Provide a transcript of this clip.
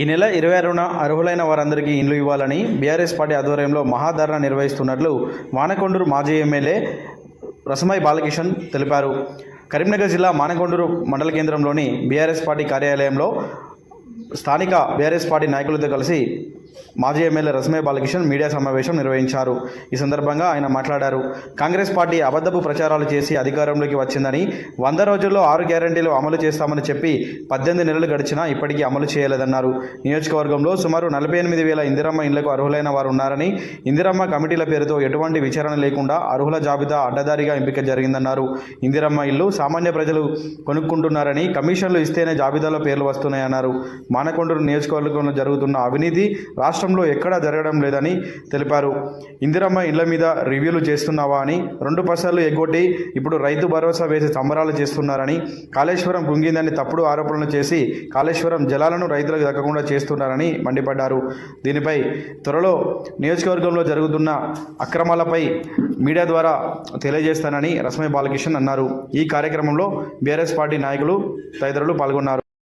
ఈ నెల ఇరవై ఆరున అర్హులైన వారందరికీ ఇండ్లు ఇవ్వాలని బీఆర్ఎస్ పార్టీ ఆధ్వర్యంలో మహాధరణ నిర్వహిస్తున్నట్లు మానకొండూరు మాజీ ఎమ్మెల్యే రసమై బాలకిషన్ తెలిపారు. కరీంనగర్ జిల్లా మానకొండూరు మండల కేంద్రంలోని బీఆర్ఎస్ పార్టీ కార్యాలయంలో స్థానిక బీఆర్ఎస్ పార్టీ నాయకులతో కలిసి మాజీ ఎమ్మెల్యే రసమయ్య బాలకిషన్ మీడియా సమావేశం నిర్వహించారు. ఈ సందర్భంగా ఆయన మాట్లాడారు. కాంగ్రెస్ పార్టీ అబద్ధపు ప్రచారాలు చేసి అధికారంలోకి వచ్చిందని వంద రోజుల్లో ఆరు గ్యారంటీలు అమలు చేస్తామని చెప్పి పద్దెనిమిది నెలలు గడిచినా ఇప్పటికీ అమలు చేయలేదన్నారు. నియోజకవర్గంలో సుమారు నలభై ఎనిమిది వేల ఇందిరమ్మ ఇళ్ళకు అర్హులైన వారు ఉన్నారని ఇందిరమ్మ కమిటీల పేరుతో ఎటువంటి విచారణ లేకుండా అర్హుల జాబితా అడ్డదారిగా ఎంపిక జరిగిందన్నారు. ఇందిరమ్మ ఇల్లు సామాన్య ప్రజలు కొనుక్కుంటున్నారని కమిషన్లు ఇస్తేనే జాబితాలో పేర్లు వస్తున్నాయన్నారు. మానకొండూరు నియోజకవర్గంలో జరుగుతున్న అవినీతి రాష్ట్రంలో ఎక్కడా జరగడం లేదని తెలిపారు. ఇందిరమ్మ ఇళ్ళ మీద రివ్యూలు చేస్తున్నావా అని రెండు పర్సెంట్లు ఎగ్గొట్టి ఇప్పుడు రైతు భరోసా వేసి సంబరాలు చేస్తున్నారని కాళేశ్వరం కుంగిందని తప్పుడు ఆరోపణలు చేసి కాళేశ్వరం జలాలను రైతులకు దక్కకుండా చేస్తున్నారని మండిపడ్డారు. దీనిపై త్వరలో నియోజకవర్గంలో జరుగుతున్న అక్రమాలపై మీడియా ద్వారా తెలియజేస్తానని రస్మై బాలకిషన్ అన్నారు. ఈ కార్యక్రమంలో బీఆర్ఎస్ పార్టీ నాయకులు తదితరులు పాల్గొన్నారు.